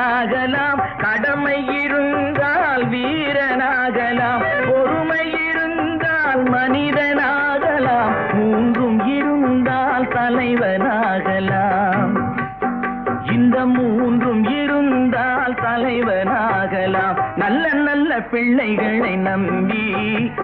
வீரனாகலாம் கடமை இருந்தால் வீரனாகலாம். பொறுமை இருந்தால் மனிதனாகலாம். மூன்றும் இருந்தால் தலைவனாகலாம். இந்த மூன்றும் இருந்தால் தலைவனாகலாம். நல்ல நல்ல பிள்ளைகளை நம்பி